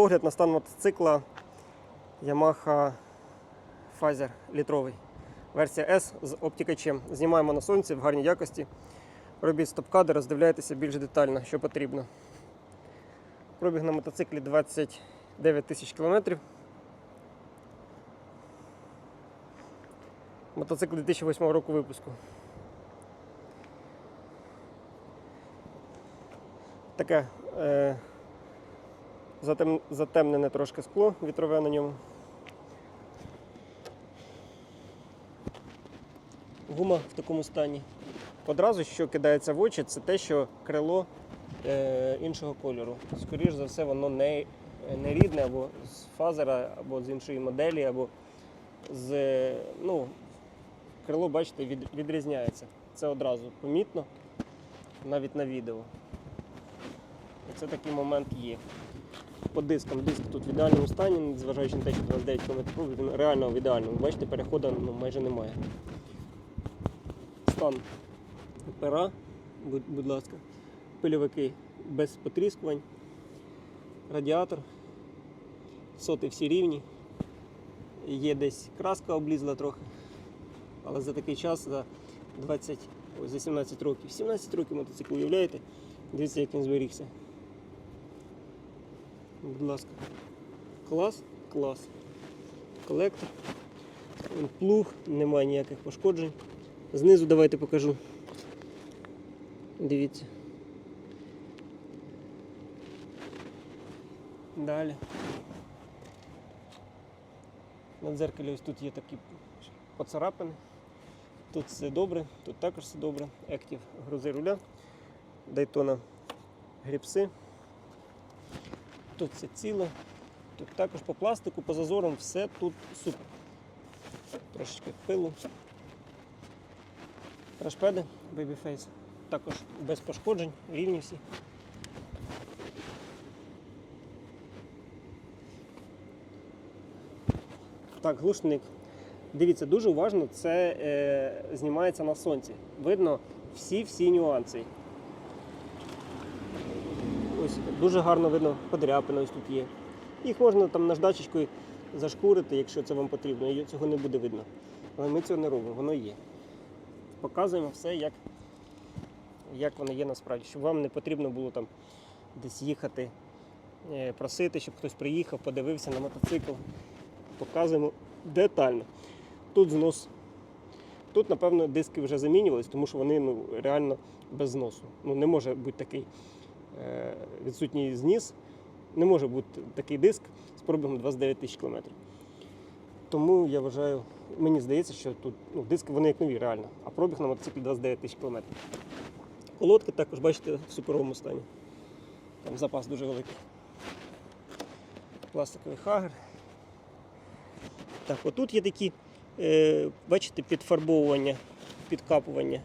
Погляд на стан мотоцикла Yamaha Phaser літровий. Версія S з обтікачем. Знімаємо на сонці в гарній якості. Робіть стоп-кадр, роздивляйтеся більш детально, що потрібно. Пробіг на мотоциклі 29 тисяч кілометрів. Мотоцикл 2008 року випуску. Таке е, затем, затемнене трошки скло вітрове на ньому. Гума в такому стані. Одразу, що кидається в очі, це те, що крило е, іншого кольору. Скоріше за все, воно не, не рідне або з фазера, або з іншої моделі, або з. Ну, крило, бачите, від, відрізняється. Це одразу помітно, навіть на відео. Це такий момент є. По дискам, диск тут в ідеальному стані, незважаючи на те, що 29 км, він реально в ідеальному. Бачите, переходу ну, майже немає. Стан пера, будь, будь ласка, пильовики без потріскувань, радіатор, соти всі рівні. Є десь краска облізла трохи, але за такий час, за 20, ось за 17 років, 17 років мотоцикл, уявляєте? Дивіться, як він зберігся. Будь ласка. Клас, клас. Колектор. Плуг, немає ніяких пошкоджень. Знизу давайте покажу. Дивіться. Далі. На дзеркалі ось тут є такі поцарапини. Тут все добре, тут також все добре. Active грузи руля, Daytona гріпси. Тут все ціло. Тут також по пластику, по зазорам все тут супер. Трошечки пилу. Рашпеди Babyface. Також без пошкоджень, рівні всі. Так, глушник. Дивіться, дуже уважно це е, знімається на сонці. Видно всі-всі нюанси. Ось дуже гарно видно подряпина ось тут є. Їх можна там наждачечкою зашкурити, якщо це вам потрібно, і цього не буде видно. Але ми цього не робимо, воно є. Показуємо все, як, як воно є насправді, щоб вам не потрібно було там десь їхати, е, просити, щоб хтось приїхав, подивився на мотоцикл. Показуємо детально. Тут знос. Тут, напевно, диски вже замінювались, тому що вони ну, реально без зносу. Ну, не може бути такий відсутній зніс, не може бути такий диск з пробігом 29 тисяч кілометрів. Тому я вважаю, мені здається, що тут ну, диски вони як нові, реально, а пробіг на мотоциклі 29 тисяч кілометрів. Колодки також, бачите, в суперовому стані. Там запас дуже великий. Пластиковий хагер. Так, отут є такі, е, бачите, підфарбовування, підкапування.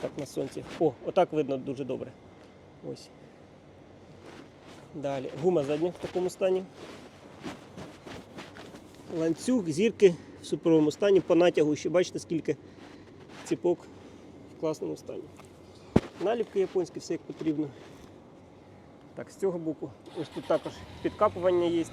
Так на сонці. О, отак видно дуже добре. Ось. Далі. Гума задня в такому стані. Ланцюг, зірки в суперовому стані. По натягу ще бачите, скільки ціпок в класному стані. Наліпки японські, все як потрібно. Так, з цього боку. Ось тут також підкапування є.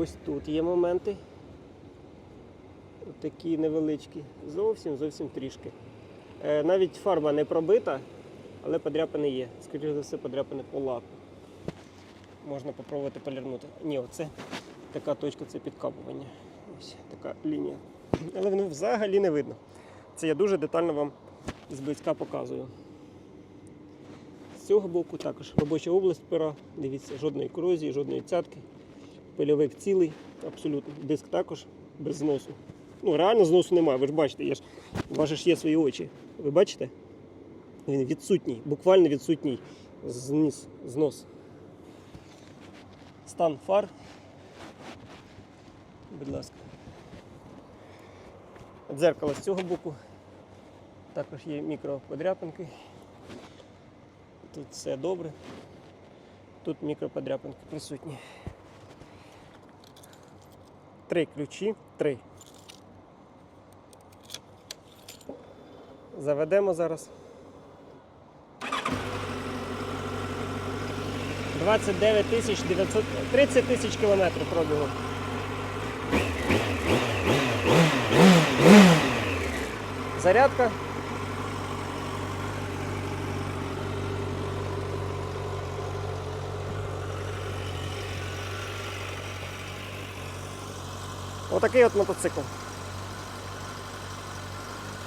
Ось тут є моменти. Такі невеличкі. Зовсім зовсім трішки. Е, навіть фарба не пробита, але подряпини є. Скоріше за все, подряпини по лаку. Можна спробувати полірнути. Ні, оце така точка це підкапування. Ось така лінія. Але воно взагалі не видно. Це я дуже детально вам зблизька показую. З цього боку також робоча область пера. Дивіться, жодної корозії, жодної цятки. Пильовик цілий, абсолютно. Диск також без зносу. Ну, реально зносу немає, ви ж бачите, я ж, вас ж є свої очі. Ви бачите? Він відсутній, буквально відсутній зніс, знос. Стан фар. Будь ласка. Дзеркало з цього боку. Також є мікроподряпинки. Тут все добре. Тут мікроподряпинки присутні. Три ключі, три. Заведемо зараз. 29 тисяч 900... 30 тисяч кілометрів пробігу. Зарядка. Отакий от мотоцикл.